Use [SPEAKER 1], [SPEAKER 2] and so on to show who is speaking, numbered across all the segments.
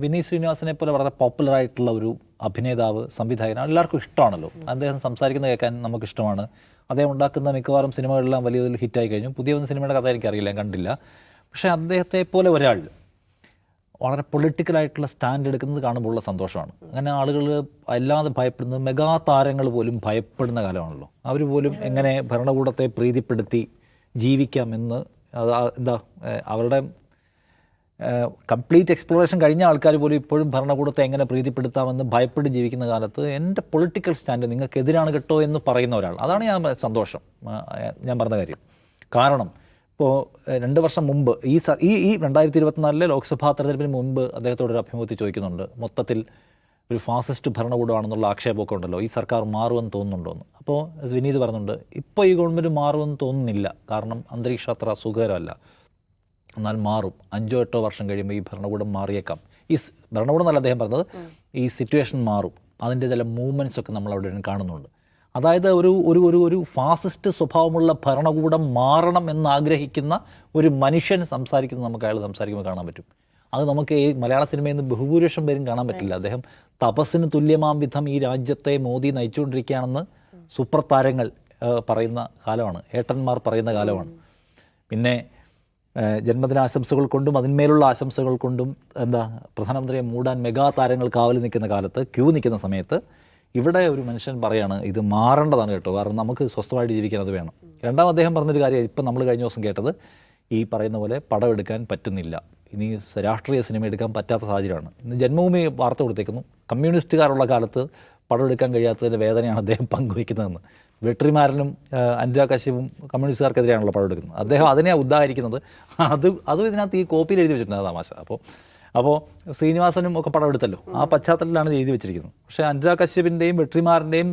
[SPEAKER 1] വിനീത് ശ്രീനിവാസനെ പോലെ വളരെ പോപ്പുലർ ആയിട്ടുള്ള ഒരു അഭിനേതാവ് സംവിധായകനാണ്. എല്ലാവർക്കും ഇഷ്ടമാണല്ലോ. അദ്ദേഹം സംസാരിക്കുന്നത് കേൾക്കാൻ നമുക്ക് ഇഷ്ടമാണ് അദ്ദേഹം ഉണ്ടാക്കുന്ന മിക്കവാറും സിനിമകളെല്ലാം വലിയ വലിയ ഹിറ്റായി കഴിഞ്ഞു. പുതിയ വന്ന സിനിമയുടെ കഥ എനിക്കറിയില്ല കണ്ടില്ല. പക്ഷേ അദ്ദേഹത്തെ പോലെ ഒരാൾ വളരെ പൊളിറ്റിക്കലായിട്ടുള്ള സ്റ്റാൻഡ് എടുക്കുന്നത് കാണുമ്പോൾ ഉള്ള സന്തോഷമാണ്. അങ്ങനെ ആളുകൾ അല്ലാതെ ഭയപ്പെടുന്നത് മെഗാ താരങ്ങൾ പോലും ഭയപ്പെടുന്ന കാലമാണല്ലോ. അവർ പോലും എങ്ങനെ ഭരണകൂടത്തെ പ്രീതിപ്പെടുത്തി ജീവിക്കാമെന്ന് അത് ആ- എന്താ അവരുടെ കംപ്ലീറ്റ് എക്സ്പ്ലോറേഷൻ കഴിഞ്ഞ ആൾക്കാർ പോലും ഇപ്പോഴും ഭരണകൂടത്തെ എങ്ങനെ പ്രീതിപ്പെടുത്താമെന്ന് ഭയപ്പെട്ട് ജീവിക്കുന്ന കാലത്ത് എന്റെ പൊളിറ്റിക്കൽ സ്റ്റാൻഡ് നിങ്ങൾക്ക് എതിരാണ് കേട്ടോ എന്ന് പറയുന്ന ഒരാൾ. അതാണ് ഞാൻ സന്തോഷം. ഞാൻ പറഞ്ഞ കാര്യം. കാരണം ഇപ്പോൾ രണ്ട് വർഷം മുമ്പ് ഈ സ ഈ ഈ രണ്ടായിരത്തി ഇരുപത്തിനാലിലെ ലോക്സഭാ തെരഞ്ഞെടുപ്പിന് മുമ്പ് അദ്ദേഹത്തോട് ഒരു അഭിമുഖത്തിൽ ചോദിക്കുന്നുണ്ട്. മൊത്തത്തിൽ ഒരു ഫാസിസ്റ്റ് ഭരണകൂടമാണെന്നുള്ള ആക്ഷേപമൊക്കെ ഉണ്ടല്ലോ. ഈ സർക്കാർ മാറുമെന്ന് തോന്നുന്നുണ്ടോ എന്ന്. അപ്പോൾ വിനീത് പറയുന്നുണ്ട് ഇപ്പോൾ ഈ ഗവൺമെന്റ് മാറുമെന്ന് തോന്നുന്നില്ല. കാരണം അന്തരീക്ഷ അത്ര സുഖകരമല്ല. എന്നാൽ മാറും. അഞ്ചോ എട്ടോ വർഷം കഴിയുമ്പോൾ ഈ ഭരണകൂടം മാറിയേക്കാം. ഈ ഭരണകൂടം എന്നല്ല അദ്ദേഹം പറഞ്ഞത് ഈ സിറ്റുവേഷൻ മാറും. അതിന്റെ ചില മൂവ്മെന്റ്സ് ഒക്കെ നമ്മൾ അവിടെ കാണുന്നുണ്ട്. അതായത് ഒരു ഒരു ഒരു ഒരു ഫാസിസ്റ്റ് സ്വഭാവമുള്ള ഭരണകൂടം മാറണം എന്നാഗ്രഹിക്കുന്ന ഒരു മനുഷ്യൻ സംസാരിക്കുന്നത് നമുക്ക് അയാൾ സംസാരിക്കുമ്പോൾ കാണാൻ പറ്റും. അത് നമുക്ക് ഈ മലയാള സിനിമയിൽ നിന്ന് ബഹുഭൂരിപക്ഷം പേരും കാണാൻ പറ്റില്ല. അദ്ദേഹം തപസ്സിന് തുല്യമാം വിധം ഈ രാജ്യത്തെ മോദി നയിച്ചുകൊണ്ടിരിക്കുകയാണെന്ന് സൂപ്പർ താരങ്ങൾ പറയുന്ന കാലമാണ്. ഏട്ടന്മാർ പറയുന്ന കാലമാണ്. പിന്നെ ജന്മദിനാശംസകൾ കൊണ്ടും അതിന്മേലുള്ള ആശംസകൾ കൊണ്ടും എന്താ പ്രധാനമന്ത്രിയെ മൂടാൻ മെഗാ താരങ്ങൾ കാവൽ നിൽക്കുന്ന കാലത്ത് ക്യൂ നിൽക്കുന്ന സമയത്ത് ഇവിടെ ഒരു മനുഷ്യൻ പറയാണ് ഇത് മാറേണ്ടതാണ് കേട്ടോ കാരണം നമുക്ക് സ്വസ്ഥമായിട്ട് ജീവിക്കാൻ അത് വേണം. രണ്ടാം അദ്ദേഹം പറഞ്ഞൊരു കാര്യം ഇപ്പം നമ്മൾ കഴിഞ്ഞ ദിവസം കേട്ടത് ഈ പറയുന്ന പോലെ പടം എടുക്കാൻ പറ്റുന്നില്ല. ഇനി രാഷ്ട്രീയ സിനിമ എടുക്കാൻ പറ്റാത്ത സാഹചര്യമാണ്. ഇന്ന് ജന്മഭൂമി വാർത്ത കൊടുത്തേക്കുന്നു. കമ്മ്യൂണിസ്റ്റുകാരുള്ള കാലത്ത് പടം എടുക്കാൻ കഴിയാത്തതിന്റെ വേദനയാണ് അദ്ദേഹം പങ്കുവയ്ക്കുന്നതെന്ന്. വെട്രിമാരനും അനുരാഗ് കശ്യപും കമ്മ്യൂണിസ്റ്റുകാർക്കെതിരെയാണല്ലോ പടം എടുക്കുന്നത്. അദ്ദേഹം അതിനെ ഉദാഹരിക്കുന്നത്. അത് അതും ഇതിനകത്ത് ഈ കോപ്പിയിൽ എഴുതി വെച്ചിട്ടുണ്ട് തമാശ. അപ്പോൾ അപ്പോൾ ശ്രീനിവാസനും ഒക്കെ പടം എടുത്തല്ലോ. ആ പശ്ചാത്തലത്തിലാണ് എഴുതി വെച്ചിരിക്കുന്നത്. പക്ഷേ അനുരാഗ് കശ്യപിന്റെയും വെട്രിമാറിന്റെയും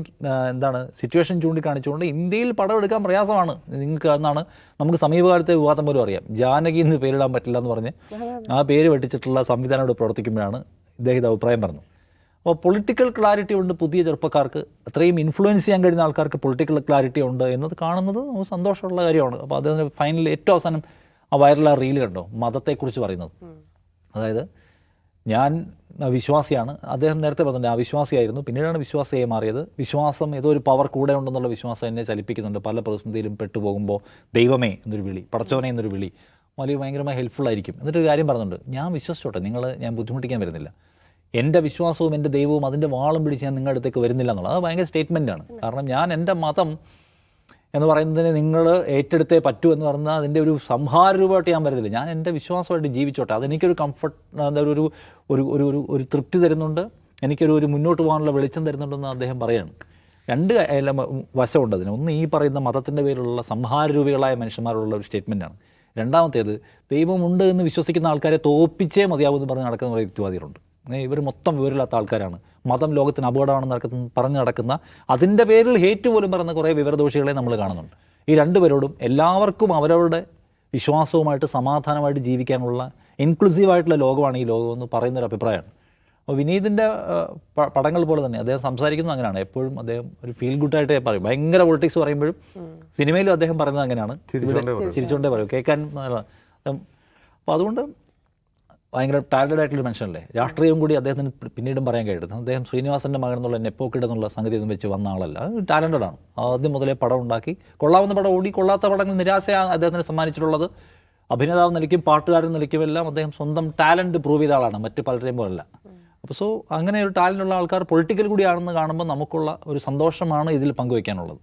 [SPEAKER 1] എന്താണ് സിറ്റുവേഷൻ ചൂണ്ടിക്കാണിച്ചുകൊണ്ട് ഇന്ത്യയിൽ പടം എടുക്കാൻ പ്രയാസമാണ്. നിങ്ങൾക്ക് എന്നാണ് നമുക്ക് സമീപകാലത്തെ വിവാദം പോലും അറിയാം. ജാനകി എന്ന് പേരിടാൻ പറ്റില്ല എന്ന് പറഞ്ഞ് ആ പേര് വെട്ടിച്ചിട്ടുള്ള സംവിധാനം ഇവിടെ പ്രവർത്തിക്കുമ്പോഴാണ് ഇദ്ദേഹം അഭിപ്രായം അപ്പോൾ പൊളിറ്റിക്കൽ ക്ലാരിറ്റി ഉണ്ട് പുതിയ ചെറുപ്പക്കാർക്ക്. അത്രയും ഇൻഫ്ലുവൻസ് ചെയ്യാൻ കഴിയുന്ന ആൾക്കാർക്ക് പൊളിറ്റിക്കൽ ക്ലാരിറ്റി ഉണ്ട് എന്നത് കാണുന്നത് നമുക്ക് സന്തോഷമുള്ള കാര്യമാണ്. അപ്പോൾ അതിന് ഫൈനൽ ഏറ്റവും അവസാനം ആ വൈറലാ റീൽ കണ്ടോ? മതത്തെക്കുറിച്ച് പറയുന്നത്. അതായത് ഞാൻ വിശ്വാസിയാണ്. അദ്ദേഹം നേരത്തെ പറഞ്ഞിട്ടുണ്ട് അവിശ്വാസിയായിരുന്നു. പിന്നീടാണ് വിശ്വാസിയായി മാറിയത്. വിശ്വാസം ഏതോ ഒരു പവർ കൂടെ ഉണ്ടെന്നുള്ള വിശ്വാസം എന്നെ ചലിപ്പിക്കുന്നുണ്ട്. പല പ്രതിസന്ധിയിലും പെട്ടുപോകുമ്പോൾ ദൈവമേ എന്നൊരു വിളി പടച്ചവനെ എന്നൊരു വിളി. വലിയ ഭയങ്കരമായി ഹെൽപ്ഫുൾ ആയിരിക്കും. എന്നിട്ട് ഒരു കാര്യം പറയുന്നുണ്ട് ഞാൻ വിശ്വസിച്ചോട്ടെ നിങ്ങൾ ഞാൻ ബുദ്ധിമുട്ടിക്കാൻ വരുന്നില്ല. എന്റെ വിശ്വാസവും എന്റെ ദൈവവും അതിന്റെ വാളും പിടിച്ച് ഞാൻ നിങ്ങളുടെ അടുത്തേക്ക് വരുന്നില്ല എന്നുള്ളത് അത് ഭയങ്കര സ്റ്റേറ്റ്മെന്റാണ് കാരണം ഞാൻ എന്റെ മതം എന്ന് പറയുന്നതിന് നിങ്ങൾ ഏറ്റെടുത്തേ പറ്റൂ എന്ന് പറഞ്ഞാൽ അതിന്റെ ഒരു സംഹാര രൂപമായിട്ട് ഞാൻ വരുന്നില്ല ഞാൻ എന്റെ വിശ്വാസമായിട്ട് ജീവിച്ചോട്ടെ. അതെനിക്കൊരു കംഫർട്ട് എന്താ ഒരു ഒരു ഒരു ഒരു ഒരു ഒരു തൃപ്തി തരുന്നുണ്ട്. എനിക്കൊരു ഒരു മുന്നോട്ട് പോകാനുള്ള വെളിച്ചം തരുന്നുണ്ടെന്ന് അദ്ദേഹം പറയാണ് രണ്ട് വശമുണ്ട് അതിന്. ഒന്ന് ഈ പറയുന്ന മതത്തിന്റെ പേരിലുള്ള സംഹാര രൂപികളായ മനുഷ്യന്മാരുള്ള ഒരു സ്റ്റേറ്റ്മെന്റാണ് രണ്ടാമത്തേത് ദൈവമുണ്ട് എന്ന് വിശ്വസിക്കുന്ന ആൾക്കാരെ തോപ്പിച്ചേ മതിയാവും എന്ന് പറഞ്ഞ് നടക്കുന്ന വ്യക്തിവാദികളുണ്ട് ഇവർ മൊത്തം വിവരമില്ലാത്ത ആൾക്കാരാണ്. മതം ലോകത്തിന് അപകടമാണെന്ന് നടക്കുന്ന പറഞ്ഞു നടക്കുന്ന അതിന്റെ പേരിൽ ഹേറ്റ് പോലും പറയുന്ന കുറേ വിവരദോഷികളെ നമ്മൾ കാണുന്നുണ്ട്. ഈ രണ്ടുപേരോടും എല്ലാവർക്കും അവരവരുടെ വിശ്വാസവുമായിട്ട് സമാധാനമായിട്ട് ജീവിക്കാനുള്ള ഇൻക്ലൂസീവായിട്ടുള്ള ലോകമാണ് ഈ ലോകം എന്ന് പറയുന്നൊരു അഭിപ്രായമാണ്. അപ്പോൾ വിനീതിന്റെ പടങ്ങൾ പോലെ തന്നെ അദ്ദേഹം സംസാരിക്കുന്നത് അങ്ങനെയാണ്. എപ്പോഴും അദ്ദേഹം ഒരു ഫീൽ ഗുഡായിട്ടേ പറയും. ഭയങ്കര പൊളിറ്റിക്സ് പറയുമ്പോഴും സിനിമയിലും അദ്ദേഹം പറയുന്നത് അങ്ങനെയാണ്. ചിരിച്ചുകൊണ്ടേ പറയും. കേൾക്കാൻ അപ്പോൾ അതുകൊണ്ട് ഭയങ്കര ടാലന്റഡ് ആയിട്ടുള്ള മനുഷ്യനല്ലേ? രാഷ്ട്രീയം കൂടി അദ്ദേഹത്തിന് പിന്നീടും പറയാൻ കഴിയുന്നത് അദ്ദേഹം ശ്രീനിവാസന്റെ മകൻ എന്നുള്ള നെപ്പോക്കിഡ് എന്നുള്ള സംഗതി ഒന്നും വെച്ച് വന്ന ആളല്ല. ടാലന്റഡ് ആണ്. ആദ്യം മുതലേ പടം ഉണ്ടാക്കി. കൊള്ളാവുന്ന പടം ഓടി കൊള്ളാത്ത പടങ്ങൾ നിരാശയാണ് അദ്ദേഹത്തിന് സമ്മാനിച്ചിട്ടുള്ളത്. അഭിനേതാവ് നിലയ്ക്കും പാട്ടുകാരൻ നിലയ്ക്കും എല്ലാം അദ്ദേഹം സ്വന്തം ടാലന്റ് പ്രൂവ് ചെയ്ത ആളാണ്. മറ്റ് പലരെയും പോലല്ല. അപ്പോൾ സോ അങ്ങനെ ഒരു ടാലന്റ് ഉള്ള ആൾക്കാർ പൊളിറ്റിക്കൽ കൂടിയാണെന്ന് കാണുമ്പോൾ നമുക്കുള്ള ഒരു സന്തോഷമാണ് ഇതിൽ പങ്കുവയ്ക്കാനുള്ളത്